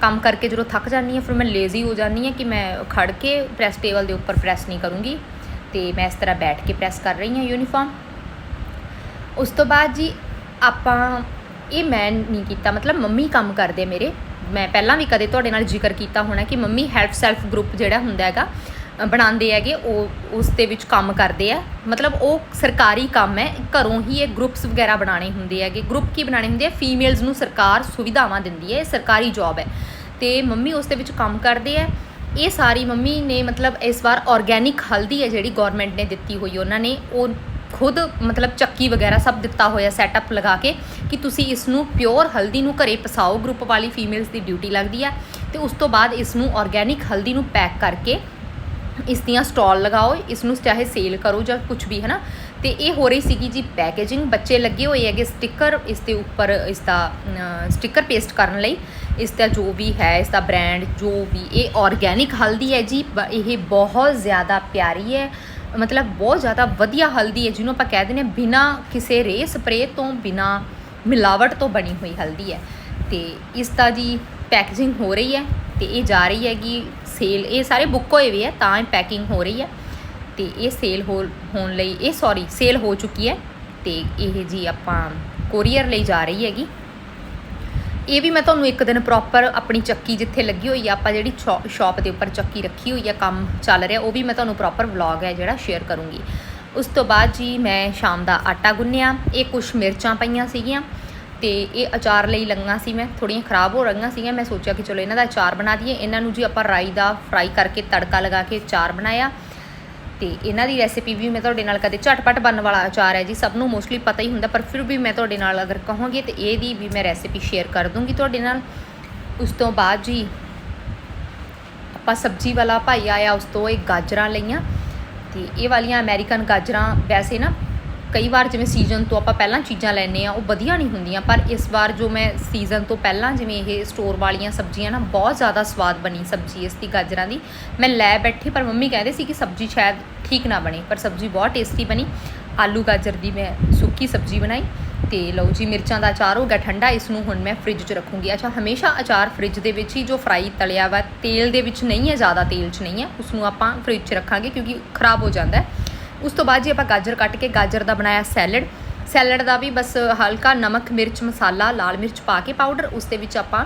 ਕੰਮ ਕਰਕੇ ਜਦੋਂ ਥੱਕ ਜਾਂਦੀ ਹਾਂ, ਫਿਰ ਮੈਂ ਲੇਜ਼ੀ ਹੋ ਜਾਂਦੀ ਹਾਂ ਕਿ ਮੈਂ ਖੜ ਕੇ ਪ੍ਰੈਸ ਟੇਬਲ ਦੇ ਉੱਪਰ ਪ੍ਰੈਸ ਨਹੀਂ ਕਰੂੰਗੀ, ਤੇ ਮੈਂ ਇਸ ਤਰ੍ਹਾਂ ਬੈਠ ਕੇ ਪ੍ਰੈਸ ਕਰ ਰਹੀ ਹਾਂ ਯੂਨੀਫਾਰਮ ਉਸ ਤੋਂ ਬਾਅਦ ਜੀ ਆਪਾਂ ਇਹ ਮੈਂ ਨਹੀਂ ਕੀਤਾ, ਮਤਲਬ ਮੰਮੀ ਕੰਮ ਕਰਦੇ ਮੇਰੇ। ਮੈਂ ਪਹਿਲਾਂ ਵੀ ਕਦੇ ਤੁਹਾਡੇ ਨਾਲ ਜ਼ਿਕਰ ਕੀਤਾ ਹੋਣਾ ਕਿ ਮੰਮੀ ਹੈਲਪ ਸੈਲਫ ਗਰੁੱਪ ਜਿਹੜਾ ਹੁੰਦਾ ਹੈਗਾ ਬਣਾਉਂਦੇ ਹੈਗੇ, ਉਹ ਉਸ ਦੇ ਵਿੱਚ ਕੰਮ ਕਰਦੇ ਆ। ਮਤਲਬ ਉਹ ਸਰਕਾਰੀ ਕੰਮ ਹੈ, ਘਰੋਂ ਹੀ ਇਹ ਗਰੁੱਪਸ ਵਗੈਰਾ ਬਣਾਉਣੇ ਹੁੰਦੇ ਹੈਗੇ। ਗਰੁੱਪ ਕੀ ਬਣਾਉਣੇ ਹੁੰਦੇ ਆ? ਫੀਮੇਲਸ ਨੂੰ ਸਰਕਾਰ ਸੁਵਿਧਾਵਾਂ ਦਿੰਦੀ ਹੈ, ਇਹ ਸਰਕਾਰੀ ਜੌਬ ਹੈ। ਤੇ ਮੰਮੀ ਉਸ ਦੇ ਵਿੱਚ ਕੰਮ ਕਰਦੇ ਆ। ਇਹ ਸਾਰੀ ਮੰਮੀ ਨੇ ਮਤਲਬ ਇਸ ਵਾਰ ਆਰਗੈਨਿਕ ਹਲਦੀ ਹੈ ਜਿਹੜੀ ਗਵਰਨਮੈਂਟ ਨੇ ਦਿੱਤੀ ਹੋਈ ਉਹਨਾਂ ਨੇ। ਉਹ ਖੁਦ ਮਤਲਬ ਚੱਕੀ ਵਗੈਰਾ ਸਭ ਦਿੱਤਾ ਹੋਇਆ ਸੈਟਅਪ ਲਗਾ ਕੇ ਕਿ ਤੁਸੀਂ ਇਸ ਨੂੰ ਪਿਓਰ ਹਲਦੀ ਨੂੰ ਘਰੇ ਪਸਾਓ ਗਰੁੱਪ ਵਾਲੀ ਫੀਮੇਲਸ ਦੀ ਡਿਊਟੀ ਲੱਗਦੀ ਆ। ਤੇ ਉਸ ਤੋਂ ਬਾਅਦ ਇਸ ਨੂੰ ਆਰਗੈਨਿਕ ਹਲਦੀ ਨੂੰ ਪੈਕ ਕਰਕੇ ਇਸ ਦੀਆਂ ਸਟਾਲ ਲਗਾਓ ਇਸ ਨੂੰ ਚਾਹੇ ਸੇਲ ਕਰੋ ਜਾਂ ਕੁਝ ਵੀ ਹੈ ਨਾ ਤੇ ਇਹ ਹੋ ਰਹੀ ਸੀਗੀ ਜੀ ਪੈਕੇਜਿੰਗ ਬੱਚੇ ਲੱਗੇ ਹੋਏ ਹੈਗੇ ਸਟicker ਇਸ ਦੇ ਉੱਪਰ ਇਸ ਦਾ ਸਟicker ਪੇਸਟ ਕਰਨ ਲਈ। ਇਸ ਦਾ ਜੋ ਵੀ ਹੈ ਇਸ ਦਾ ਬ੍ਰਾਂਡ ਜੋ ਵੀ, ਇਹ ਆਰਗੈਨਿਕ ਹਲਦੀ ਹੈ ਜੀ। ਇਹ ਬਹੁਤ ਜ਼ਿਆਦਾ ਪਿਆਰੀ ਹੈ। ਮਤਲਬ ਬਹੁਤ ਜ਼ਿਆਦਾ ਵਧੀਆ ਹਲਦੀ ਹੈ, ਜਿਹਨੂੰ ਆਪਾਂ ਕਹਿ ਦਿੰਦੇ ਹਾਂ ਬਿਨਾ ਕਿਸੇ ਰੇ ਸਪਰੇ ਤੋਂ, ਬਿਨਾ ਮਿਲਾਵਟ ਤੋਂ ਬਣੀ ਹੋਈ ਹਲਦੀ ਹੈ। ਤੇ ਇਸ ਦਾ ਜੀ ਪੈਕੇਜਿੰਗ ਹੋ ਰਹੀ ਹੈ ਤੇ ਇਹ ਜਾ ਰਹੀ ਹੈਗੀ ਸੇਲ, ਇਹ ਸਾਰੇ ਬੁੱਕ ਹੋਏ ਵੀ ਹੈ, ਤਾਂ ਇਹ ਪੈਕਿੰਗ ਹੋ ਰਹੀ ਹੈ। ਤੇ ਇਹ ਸੇਲ ਹੋ, ਹੋਣ ਲਈ, ਇਹ ਸੌਰੀ ਸੇਲ ਹੋ ਚੁੱਕੀ ਹੈ ਤੇ ਇਹ ਜੀ ਆਪਾਂ ਕੋਰੀਅਰ ਲਈ ਜਾ ਰਹੀ ਹੈਗੀ। ਇਹ ਵੀ ਮੈਂ ਤੁਹਾਨੂੰ ਇੱਕ ਦਿਨ ਪ੍ਰੋਪਰ ਆਪਣੀ ਚੱਕੀ ਜਿੱਥੇ ਲੱਗੀ ਹੋਈ ਆ, ਆਪਾਂ ਜਿਹੜੀ ਸ਼ਾਪ ਦੇ ਉੱਪਰ ਚੱਕੀ ਰੱਖੀ ਹੋਈ ਆ, ਕੰਮ ਚੱਲ ਰਿਹਾ, ਉਹ ਵੀ ਮੈਂ ਤੁਹਾਨੂੰ ਪ੍ਰੋਪਰ ਵਲੌਗ ਹੈ ਜਿਹੜਾ ਸ਼ੇਅਰ ਕਰੂੰਗੀ। ਉਸ ਤੋਂ ਬਾਅਦ ਜੀ ਮੈਂ ਸ਼ਾਮ ਦਾ ਆਟਾ ਗੁੰਨਿਆ, ਇਹ ਕੁਝ ਮਿਰਚਾਂ ਪਈਆਂ ਸੀਗੀਆਂ ਤੇ ਇਹ ਅਚਾਰ ਲਈ ਲੰਗਾ ਸੀ ਮੈਂ ਥੋੜੀਆਂ ਖਰਾਬ ਹੋ ਰਹੀਆਂ ਸੀਗੀਆਂ, ਮੈਂ ਸੋਚਿਆ ਕਿ ਚਲੋ ਇਹਨਾਂ ਦਾ ਅਚਾਰ ਬਣਾ ਦਈਏ। ਇਹਨਾਂ ਨੂੰ ਜੀ ਆਪਾਂ ਰਾਈ ਦਾ ਫਰਾਈ ਕਰਕੇ ਤੜਕਾ ਲਗਾ ਕੇ ਅਚਾਰ ਬਣਾਇਆ। ਤੇ ਇਹਨਾਂ ਦੀ ਰੈਸਿਪੀ ਵੀ ਮੈਂ ਤੁਹਾਡੇ ਨਾਲ ਕਦੇ ਝਟਪਟ ਬਣਨ ਵਾਲਾ ਅਚਾਰ ਹੈ ਜੀ, ਸਭ ਨੂੰ ਮੋਸਟਲੀ ਪਤਾ ਹੀ ਹੁੰਦਾ, ਪਰ ਫਿਰ ਵੀ ਮੈਂ ਤੁਹਾਡੇ ਨਾਲ ਅਗਰ ਕਹਾਂਗੀ ਤੇ ਇਹਦੀ ਵੀ ਮੈਂ ਰੈਸਿਪੀ ਸ਼ੇਅਰ ਕਰ ਦੂੰਗੀ ਤੁਹਾਡੇ ਨਾਲ। ਉਸ ਤੋਂ ਬਾਅਦ ਜੀ, ਆਪਾਂ ਸਬਜ਼ੀ ਵਾਲਾ ਭਾਈ ਆਇਆ, ਉਸ ਤੋਂ ਇਹ ਗਾਜਰਾਂ ਲਈਆਂ। ਤੇ ਇਹ ਵਾਲੀਆਂ ਅਮਰੀਕਨ ਗਾਜਰਾਂ, ਵੈਸੇ ਨਾ ਕਈ ਵਾਰ ਜਿਵੇਂ ਸੀਜ਼ਨ ਤੋਂ ਆਪਾਂ ਪਹਿਲਾਂ ਚੀਜ਼ਾਂ ਲੈਨੇ ਆ ਉਹ ਵਧੀਆ ਨਹੀਂ ਹੁੰਦੀਆਂ, ਪਰ ਇਸ ਵਾਰ ਜੋ ਮੈਂ ਸੀਜ਼ਨ ਤੋਂ ਪਹਿਲਾਂ ਜਿਵੇਂ ਇਹ ਸਟੋਰ ਵਾਲੀਆਂ ਸਬਜ਼ੀਆਂ ਨਾ, ਬਹੁਤ ਜ਼ਿਆਦਾ ਸਵਾਦ ਬਣੀ ਸਬਜ਼ੀ ਇਸ ਦੀ ਗਾਜਰਾਂ ਦੀ। ਮੈਂ ਲੈ ਬੈਠੀ, ਪਰ ਮੰਮੀ ਕਹਿੰਦੇ ਸੀ ਕਿ ਸਬਜ਼ੀ ਸ਼ਾਇਦ ਠੀਕ ਨਾ ਬਣੇ, ਪਰ ਸਬਜ਼ੀ ਬਹੁਤ ਟੇਸਟੀ ਬਣੀ। ਆਲੂ ਗਾਜਰ ਦੀ ਮੈਂ ਸੁੱਕੀ ਸਬਜ਼ੀ ਬਣਾਈ ਤੇ ਲਓ ਜੀ, ਮਿਰਚਾਂ ਦਾ ਅਚਾਰ ਹੋ ਗਿਆ ਠੰਡਾ, ਇਸ ਨੂੰ ਹੁਣ ਮੈਂ ਫ੍ਰਿਜ 'ਚ ਰੱਖੂੰਗੀ। ਅੱਛਾ, ਹਮੇਸ਼ਾ ਅਚਾਰ ਫ੍ਰਿਜ ਦੇ ਵਿੱਚ ਹੀ ਜੋ ਫਰਾਈ ਤਲਿਆ ਵਾ, ਤੇਲ ਦੇ ਵਿੱਚ ਨਹੀਂ ਹੈ, ਜ਼ਿਆਦਾ ਤੇਲ 'ਚ ਨਹੀਂ ਹੈ ਉਸ ਨੂੰ ਆਪਾਂ ਫ੍ਰਿਜ 'ਚ ਰੱਖਾਂਗੇ ਕਿਉਂਕਿ ਖਰਾਬ ਹੋ ਜਾਂਦਾ ਹੈ। ਉਸ ਤੋਂ ਬਾਅਦ ਜੀ ਆਪਾਂ ਗਾਜਰ ਕੱਟ ਕੇ ਗਾਜਰ ਦਾ ਬਣਾਇਆ ਸੈਲਡ। ਸੈਲਡ ਦਾ ਵੀ ਬਸ ਹਲਕਾ ਨਮਕ, ਮਿਰਚ, ਮਸਾਲਾ, ਲਾਲ ਮਿਰਚ ਪਾ ਕੇ ਪਾਊਡਰ ਉਸ ਦੇ ਵਿੱਚ ਆਪਾਂ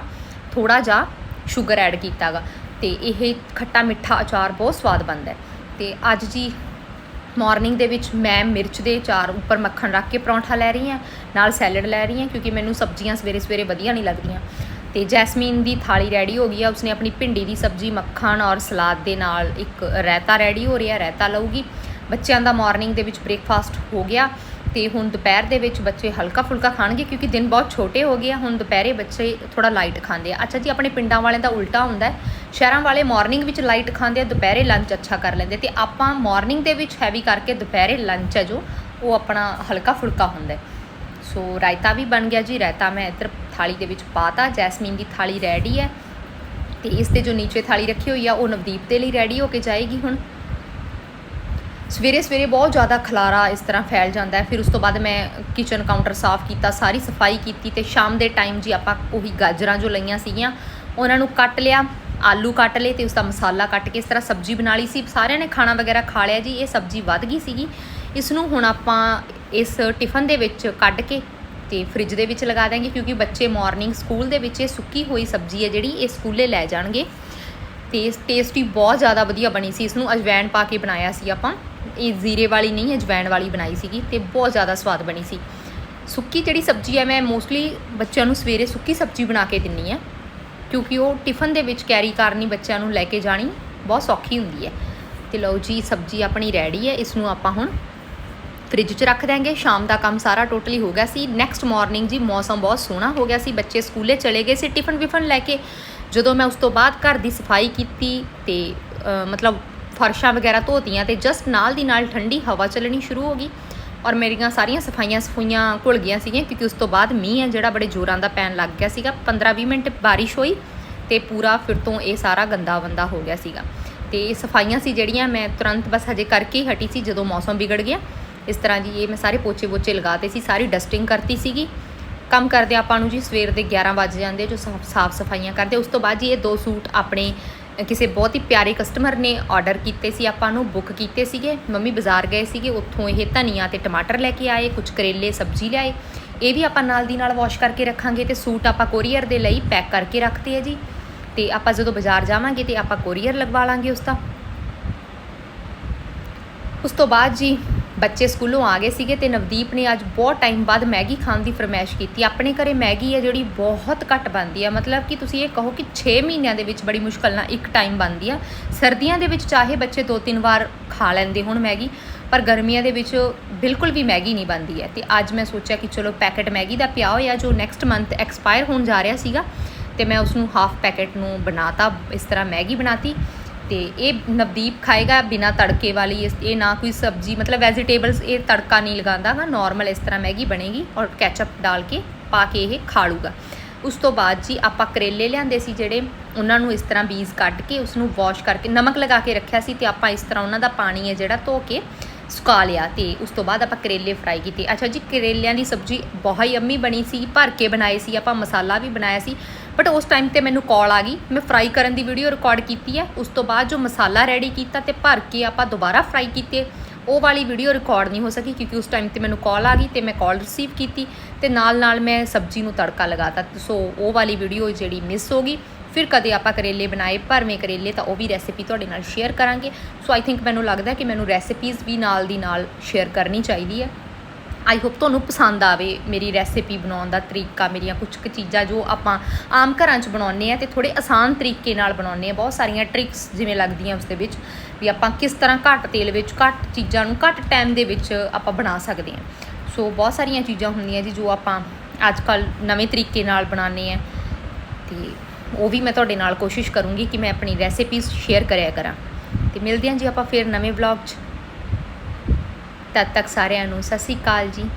ਥੋੜਾ ਜਿਹਾ ਸ਼ੂਗਰ ਐਡ ਕੀਤਾਗਾ। ਤੇ ਇਹ ਖੱਟਾ ਮਿੱਠਾ ਅਚਾਰ ਬਹੁਤ ਸਵਾਦ ਬਣਦਾ ਹੈ। ਤੇ ਅੱਜ ਜੀ ਮਾਰਨਿੰਗ ਦੇ ਵਿੱਚ ਮੈਂ ਮਿਰਚ ਦੇ ਚਾਰ ਉੱਪਰ ਮੱਖਣ ਰੱਖ ਕੇ ਪਰੌਂਠਾ ਲੈ ਰਹੀ ਹਾਂ, ਨਾਲ ਸੈਲਡ ਲੈ ਰਹੀ ਹਾਂ ਕਿਉਂਕਿ ਮੈਨੂੰ ਸਬਜ਼ੀਆਂ ਸਵੇਰੇ ਸਵੇਰੇ ਵਧੀਆ ਨਹੀਂ ਲੱਗਦੀਆਂ। ਤੇ ਜੈਸਮੀਨ ਦੀ ਥਾਲੀ ਰੈਡੀ ਹੋ ਗਈ ਆ, ਉਸਨੇ ਆਪਣੀ ਭਿੰਡੀ ਦੀ ਸਬਜ਼ੀ, ਮੱਖਣ ਔਰ ਸਲਾਦ ਦੇ ਨਾਲ ਇੱਕ ਰਾਇਤਾ ਰੈਡੀ ਹੋ ਰਿਹਾ, ਰਾਇਤਾ ਲਊਗੀ। ਬੱਚਿਆਂ ਦਾ ਮਾਰਨਿੰਗ ਦੇ ਵਿੱਚ ਬ੍ਰੇਕਫਾਸਟ ਹੋ ਗਿਆ ਤੇ ਹੁਣ ਦੁਪਹਿਰ ਦੇ ਵਿੱਚ ਬੱਚੇ ਹਲਕਾ ਫੁਲਕਾ ਖਾਣਗੇ ਕਿਉਂਕਿ ਦਿਨ ਬਹੁਤ ਛੋਟੇ ਹੋ ਗਏ ਆ, ਹੁਣ ਦੁਪਹਿਰੇ ਬੱਚੇ ਥੋੜਾ ਲਾਈਟ ਖਾਂਦੇ ਆ। ਅੱਛਾ ਜੀ, ਆਪਣੇ ਪਿੰਡਾਂ ਵਾਲਿਆਂ ਦਾ ਉਲਟਾ ਹੁੰਦਾ ਹੈ। ਸ਼ਹਿਰਾਂ ਵਾਲੇ ਮਾਰਨਿੰਗ ਵਿੱਚ ਲਾਈਟ ਖਾਂਦੇ ਆ, ਦੁਪਹਿਰੇ ਲੰਚ ਅੱਛਾ ਕਰ ਲੈਂਦੇ ਤੇ ਆਪਾਂ ਮਾਰਨਿੰਗ ਦੇ ਵਿੱਚ ਹੈਵੀ ਕਰਕੇ ਦੁਪਹਿਰੇ ਲੰਚ ਹੈ ਜੋ, ਉਹ ਆਪਣਾ ਹਲਕਾ ਫੁਲਕਾ ਹੁੰਦਾ ਹੈ। ਸੋ ਰਾਇਤਾ ਵੀ ਬਣ ਗਿਆ ਜੀ। ਰਾਇਤਾ ਮੈਂ ਇੱਧਰ ਥਾਲੀ ਦੇ ਵਿੱਚ ਪਾਤਾ। ਜੈਸਮੀਨ ਦੀ ਥਾਲੀ ਰੈਡੀ ਹੈ। ਤੇ ਇਸ ਤੇ ਜੋ ਨੀਚੇ ਥਾਲੀ ਰੱਖੀ ਹੋਈ ਆ, ਉਹ ਨਵਦੀਪ ਦੇ ਲਈ ਰੈਡੀ ਹੋ ਕੇ ਜਾਏਗੀ ਹੁਣ। ਸਵੇਰੇ ਸਵੇਰੇ ਬਹੁਤ ਜ਼ਿਆਦਾ ਖਲਾਰਾ ਇਸ ਤਰ੍ਹਾਂ ਫੈਲ ਜਾਂਦਾ ਹੈ। ਫਿਰ ਉਸ ਤੋਂ ਬਾਅਦ ਮੈਂ ਕਿਚਨ ਕਾਊਂਟਰ ਸਾਫ਼ ਕੀਤਾ, ਸਾਰੀ ਸਫ਼ਾਈ ਕੀਤੀ ਤੇ ਸ਼ਾਮ ਦੇ ਟਾਈਮ ਜੀ ਆਪਾਂ ਉਹੀ ਗਾਜਰਾਂ ਜੋ ਲਈਆਂ ਸੀਗੀਆਂ, ਉਹਨਾਂ ਨੂੰ ਕੱਟ ਲਿਆ, ਆਲੂ ਕੱਟ ਲਏ ਤੇ ਉਸ ਦਾ ਮਸਾਲਾ ਕੱਟ ਕੇ ਇਸ ਤਰ੍ਹਾਂ ਸਬਜ਼ੀ ਬਣਾ ਲਈ ਸੀ। ਸਾਰਿਆਂ ਨੇ ਖਾਣਾ ਵਗੈਰਾ ਖਾ ਲਿਆ ਜੀ, ਇਹ ਸਬਜ਼ੀ ਵੱਧ ਗਈ ਸੀਗੀ। ਇਸ ਨੂੰ ਹੁਣ ਆਪਾਂ ਇਸ ਟਿਫਨ ਦੇ ਵਿੱਚ ਕੱਢ ਕੇ ਤੇ ਫ੍ਰਿਜ ਦੇ ਵਿੱਚ ਲਗਾ ਦਾਂਗੇ ਕਿਉਂਕਿ ਬੱਚੇ ਮਾਰਨਿੰਗ ਸਕੂਲ ਦੇ ਵਿੱਚ ਇਹ ਸੁੱਕੀ ਹੋਈ ਸਬਜ਼ੀ ਹੈ ਜਿਹੜੀ, ਇਹ ਸਕੂਲੇ ਲੈ ਜਾਣਗੇ। ਤੇ ਟੇਸਟੀ ਬਹੁਤ ਜ਼ਿਆਦਾ ਵਧੀਆ ਬਣੀ ਸੀ। ਇਸ ਨੂੰ ਅਜਵੈਨ ਪਾ ਕੇ ਬਣਾਇਆ ਸੀ ਆਪਾਂ। ਇਹ ਜ਼ੀਰੇ ਵਾਲੀ ਨਹੀਂ ਅਜਵੈਨ ਵਾਲੀ ਬਣਾਈ ਸੀਗੀ ਤੇ ਬਹੁਤ ਜ਼ਿਆਦਾ ਸਵਾਦ ਬਣੀ ਸੀ। ਸੁੱਕੀ ਜਿਹੜੀ ਸਬਜ਼ੀ ਹੈ, ਮੈਂ ਮੋਸਟਲੀ ਬੱਚਿਆਂ ਨੂੰ ਸਵੇਰੇ ਸੁੱਕੀ ਸਬਜ਼ੀ ਬਣਾ ਕੇ ਦਿੰਨੀ ਆ, ਕਿਉਂਕਿ ਉਹ ਟਿਫਨ ਦੇ ਵਿੱਚ ਕੈਰੀ ਕਰਨੀ ਬੱਚਿਆਂ ਨੂੰ ਲੈ ਕੇ ਜਾਣੀ ਬਹੁਤ ਸੌਖੀ ਹੁੰਦੀ ਹੈ। ਤੇ ਲਓ ਜੀ, ਸਬਜ਼ੀ ਆਪਣੀ ਰੈਡੀ ਹੈ ਇਸ ਨੂੰ ਆਪਾਂ ਹੁਣ ਫ੍ਰਿਜ 'ਚ ਰੱਖ ਦਾਂਗੇ ਸ਼ਾਮ ਦਾ ਕੰਮ ਸਾਰਾ ਟੋਟਲੀ ਹੋ ਗਿਆ ਸੀ। ਨੈਕਸਟ ਮਾਰਨਿੰਗ ਜੀ, ਮੌਸਮ ਬਹੁਤ ਸੋਹਣਾ ਹੋ ਗਿਆ ਸੀ। ਬੱਚੇ ਸਕੂਲੇ ਚਲੇ ਗਏ ਸੀ ਟਿਫਨ ਵਿਫਨ ਲੈ ਕੇ। ਜਦੋਂ ਮੈਂ ਉਸ ਤੋਂ ਬਾਅਦ ਘਰ ਦੀ ਸਫ਼ਾਈ ਕੀਤੀ ਤੇ ਮਤਲਬ ਫਰਸ਼ਾਂ ਵਗੈਰਾ ਧੋਤੀਆਂ ਤੇ ਜਸਟ ਨਾਲ ਦੀ ਨਾਲ ਠੰਡੀ ਹਵਾ ਚੱਲਣੀ ਸ਼ੁਰੂ ਹੋ ਗਈ। ਔਰ ਮੇਰੀਆਂ ਸਾਰੀਆਂ ਸਫਾਈਆਂ ਸਫੂਈਆਂ ਘੁਲ ਗਈਆਂ ਸੀਗੀਆਂ ਕਿਉਂਕਿ ਉਸ ਤੋਂ ਬਾਅਦ ਮੀਂਹ ਹੈ ਜਿਹੜਾ ਬੜੇ ਜ਼ੋਰਾਂ ਦਾ ਪੈਣ ਲੱਗ ਗਿਆ ਸੀਗਾ। 15-20 ਮਿੰਟ ਬਾਰਿਸ਼ ਹੋਈ ਤੇ ਪੂਰਾ ਫਿਰ ਤੋਂ ਇਹ ਸਾਰਾ ਗੰਦਾ ਬੰਦਾ ਹੋ ਗਿਆ ਸੀਗਾ। ਤੇ ਇਹ ਸਫਾਈਆਂ ਸੀ ਜਿਹੜੀਆਂ ਮੈਂ ਤੁਰੰਤ ਬਸ ਹਜੇ ਕਰਕੇ ਹੀ ਹਟੀ ਸੀ ਜਦੋਂ ਮੌਸਮ ਵਿਗੜ ਗਿਆ। ਇਸ ਤਰ੍ਹਾਂ ਜੀ ਇਹ ਮੈਂ ਸਾਰੇ ਪੋਚੇ ਪੋਚੇ ਲਗਾਤੇ ਸੀ, ਸਾਰੀ ਡਸਟਿੰਗ ਕਰਤੀ ਸੀਗੀ। ਕੰਮ ਕਰਦੇ ਆਪਾਂ ਨੂੰ ਜੀ ਸਵੇਰ ਦੇ 11 ਵਜੇ ਜਾਂਦੇ ਜੋ ਸਾਫ਼ ਸਫਾਈਆਂ ਕਰਦੇ ਉਸ ਤੋਂ ਬਾਅਦ ਜੀ ਇਹ ਦੋ ਸੂਟ ਆਪਣੇ ਕਿਸੇ ਬਹੁਤ ਹੀ ਪਿਆਰੇ ਕਸਟਮਰ ਨੇ ਆਰਡਰ ਕੀਤੇ ਸੀ, ਆਪਾਂ ਨੂੰ ਬੁੱਕ ਕੀਤੇ ਸੀਗੇ, ਮੰਮੀ ਬਾਜ਼ਾਰ ਗਏ ਸੀਗੇ, ਉੱਥੋਂ ਇਹ ਧਨੀਆ ਤੇ ਟਮਾਟਰ ਲੈ ਕੇ ਆਏ ਕੁਝ ਕਰੇਲੇ, ਸਬਜ਼ੀ ਲਿਆਏ, ਇਹ ਵੀ ਆਪਾਂ ਨਾਲ ਦੀ ਨਾਲ ਵਾਸ਼ ਕਰਕੇ ਰੱਖਾਂਗੇ ਤੇ ਸੂਟ ਆਪਾਂ ਕੋਰੀਅਰ ਦੇ ਲਈ ਪੈਕ ਕਰਕੇ ਰੱਖਤੇ ਆ ਜੀ। ਤੇ ਆਪਾਂ ਜਦੋਂ ਬਾਜ਼ਾਰ ਜਾਵਾਂਗੇ ਤੇ ਆਪਾਂ ਕੋਰੀਅਰ ਲਗਵਾ ਲਾਂਗੇ ਉਸ ਦਾ ਉਸ ਤੋਂ ਬਾਅਦ ਜੀ ਬੱਚੇ ਸਕੂਲੋਂ ਆ ਗਏ ਸੀਗੇ ਤੇ ਨਵਦੀਪ ਨੇ ਅੱਜ ਬਹੁਤ ਟਾਈਮ ਬਾਅਦ ਮੈਗੀ ਖਾਣ ਦੀ ਫਰਮਾਇਸ਼ ਕੀਤੀ। ਆਪਣੇ ਘਰੇ ਮੈਗੀ ਹੈ ਜਿਹੜੀ ਬਹੁਤ ਘੱਟ ਬਣਦੀ ਹੈ ਮਤਲਬ ਕਿ ਤੁਸੀਂ ਇਹ ਕਹੋ ਕਿ 6 ਮਹੀਨਿਆਂ ਦੇ ਵਿੱਚ ਬੜੀ ਮੁਸ਼ਕਲ ਨਾਲ ਇੱਕ ਟਾਈਮ ਬਣਦੀ ਆ। ਸਰਦੀਆਂ ਦੇ ਵਿੱਚ ਚਾਹੇ ਬੱਚੇ ਦੋ ਤਿੰਨ ਵਾਰ ਖਾ ਲੈਂਦੇ ਹੁਣ ਮੈਗੀ, ਪਰ ਗਰਮੀਆਂ ਦੇ ਵਿੱਚ ਬਿਲਕੁਲ ਵੀ ਮੈਗੀ ਨਹੀਂ ਬਣਦੀ ਹੈ। ਤੇ ਅੱਜ ਮੈਂ ਸੋਚਿਆ ਕਿ ਚਲੋ ਪੈਕੇਟ ਮੈਗੀ ਦਾ ਪਿਆ ਹੋਇਆ ਜੋ ਨੈਕਸਟ ਮੰਥ ਐਕਸਪਾਇਰ ਹੋਣ ਜਾ ਰਿਹਾ ਸੀਗਾ, ਤੇ ਮੈਂ ਉਸ ਨੂੰ ਹਾਫ ਪੈਕੇਟ ਨੂੰ ਬਣਾਤਾ, ਇਸ ਤਰ੍ਹਾਂ ਮੈਗੀ ਬਣਾਤੀ। ਤੇ ਇਹ ਨਵਦੀਪ ਖਾਏਗਾ ਬਿਨਾ ਤੜਕੇ ਵਾਲੀ ਇਹ ਨਾ ਕੋਈ ਸਬਜ਼ੀ, ਮਤਲਬ ਵੈਜੀਟੇਬਲਸ ਇਹ ਤੜਕਾ ਨਹੀਂ ਲਗਾਉਂਦਾ ਲਗਾਉਂਦਾਗਾ ਨਾਰਮਲ ਇਸ ਤਰ੍ਹਾਂ ਮੈਗੀ ਬਣੇਗੀ ਔਰ ਕੈਚਅਪ ਡਾਲ ਕੇ ਪਾ ਕੇ ਇਹ ਖਾ ਲੂਗਾ ਉਸ ਤੋਂ ਬਾਅਦ ਜੀ ਆਪਾਂ ਕਰੇਲੇ ਲਿਆਂਦੇ ਸੀ ਜਿਹੜੇ, ਉਹਨਾਂ ਨੂੰ ਇਸ ਤਰ੍ਹਾਂ ਬੀਜ ਕੱਢ ਕੇ ਉਸ ਨੂੰ ਵਾਸ਼ ਕਰਕੇ, ਨਮਕ ਲਗਾ ਕੇ ਰੱਖਿਆ ਸੀ ਤੇ ਆਪਾਂ ਇਸ ਤਰ੍ਹਾਂ ਉਹਨਾਂ ਦਾ ਪਾਣੀ ਹੈ ਜਿਹੜਾ ਧੋ ਕੇ ਸੁਕਾ ਲਿਆ ਤੇ ਉਸ ਤੋਂ ਬਾਅਦ ਆਪਾਂ ਕਰੇਲੇ ਫਰਾਈ ਕੀਤੇ। ਅੱਛਾ ਜੀ, ਕਰੇਲਿਆਂ ਦੀ ਸਬਜ਼ੀ ਬਹੁਤ ਹੀ ਅੰਮੀ ਬਣੀ ਸੀ, ਭਰ ਕੇ ਬਣਾਏ ਸੀ, ਆਪਾਂ ਮਸਾਲਾ ਵੀ ਬਣਾਇਆ ਸੀ। ਬਟ ਉਸ ਟਾਈਮ ਤੇ ਮੈਨੂੰ ਕਾਲ ਆ ਗਈ। ਮੈਂ ਫਰਾਈ ਕਰਨ ਦੀ ਵੀਡੀਓ ਰਿਕਾਰਡ ਕੀਤੀ ਹੈ। ਉਸ ਤੋਂ ਬਾਅਦ ਜੋ ਮਸਾਲਾ ਰੈਡੀ ਕੀਤਾ ਤੇ ਭਰ ਕੇ ਆਪਾਂ ਦੁਬਾਰਾ ਫਰਾਈ ਕੀਤੇ। ਉਹ ਵਾਲੀ ਵੀਡੀਓ ਰਿਕਾਰਡ ਨਹੀਂ ਹੋ ਸਕੀ ਕਿਉਂਕਿ ਉਸ ਟਾਈਮ ਤੇ ਮੈਨੂੰ ਕਾਲ ਆ ਗਈ ਤੇ ਮੈਂ ਕਾਲ ਰਿਸੀਵ ਕੀਤੀ ਤੇ ਨਾਲ ਨਾਲ ਮੈਂ ਸਬਜ਼ੀ ਨੂੰ ਤੜਕਾ ਲਗਾਤਾ। ਸੋ ਉਹ ਵਾਲੀ ਵੀਡੀਓ ਜਿਹੜੀ ਮਿਸ ਹੋ ਗਈ। ਫਿਰ ਕਦੇ ਆਪਾਂ ਕਰੇਲੇ ਬਣਾਏ ਭਰਵੇਂ ਕਰੇਲੇ ਤਾਂ ਉਹ ਵੀ ਰੈਸਿਪੀ ਤੁਹਾਡੇ ਨਾਲ ਸ਼ੇਅਰ ਕਰਾਂਗੇ। ਸੋ ਆਈ ਥਿੰਕ ਮੈਨੂੰ ਲੱਗਦਾ ਕਿ ਮੈਨੂੰ ਰੈਸਿਪੀਜ਼ ਵੀ ਨਾਲ ਦੀ ਨਾਲ ਸ਼ੇਅਰ ਕਰਨੀ ਚਾਹੀਦੀ ਹੈ। ਆਈ ਹੋਪ ਤੁਹਾਨੂੰ ਪਸੰਦ ਆਵੇ ਮੇਰੀ ਰੈਸਿਪੀ ਬਣਾਉਣ ਦਾ ਤਰੀਕਾ, ਮੇਰੀਆਂ ਕੁਝ ਕੁ ਚੀਜ਼ਾਂ ਜੋ ਆਪਾਂ ਆਮ ਘਰਾਂ 'ਚ ਬਣਾਉਂਦੇ ਆ ਤੇ ਥੋੜੇ ਆਸਾਨ ਤਰੀਕੇ ਨਾਲ ਬਣਾਉਂਦੇ ਆ ਬਹੁਤ ਸਾਰੀਆਂ ਟ੍ਰਿਕਸ ਜਿਵੇਂ ਲੱਗਦੀਆਂ ਉਸ ਦੇ ਵਿੱਚ ਵੀ ਆਪਾਂ ਕਿਸ ਤਰ੍ਹਾਂ ਘੱਟ ਤੇਲ ਵਿੱਚ, ਘੱਟ ਚੀਜ਼ਾਂ ਨੂੰ ਘੱਟ ਟਾਈਮ ਦੇ ਵਿੱਚ ਆਪਾਂ ਬਣਾ ਸਕਦੇ ਹਾਂ। ਸੋ ਬਹੁਤ ਸਾਰੀਆਂ ਚੀਜ਼ਾਂ ਹੁੰਦੀਆਂ ਜੀ ਜੋ ਆਪਾਂ ਅੱਜ ਕੱਲ ਨਵੇਂ ਤਰੀਕੇ ਨਾਲ ਬਣਾਉਂਦੇ ਆ ਤੇ ਉਹ ਵੀ ਮੈਂ ਤੁਹਾਡੇ ਨਾਲ ਕੋਸ਼ਿਸ਼ ਕਰੂੰਗੀ ਕਿ ਮੈਂ ਆਪਣੀ ਰੈਸਿਪੀਜ਼ ਸ਼ੇਅਰ ਕਰਿਆ ਕਰਾਂ। ਤੇ ਮਿਲਦੇ ਹਾਂ ਜੀ ਆਪਾਂ ਫਿਰ ਨਵੇਂ ਵਲੌਗ 'ਚ। ਤਦ ਤੱਕ ਸਾਰਿਆਂ ਨੂੰ ਸਤਿ ਸ਼੍ਰੀ ਅਕਾਲ ਜੀ।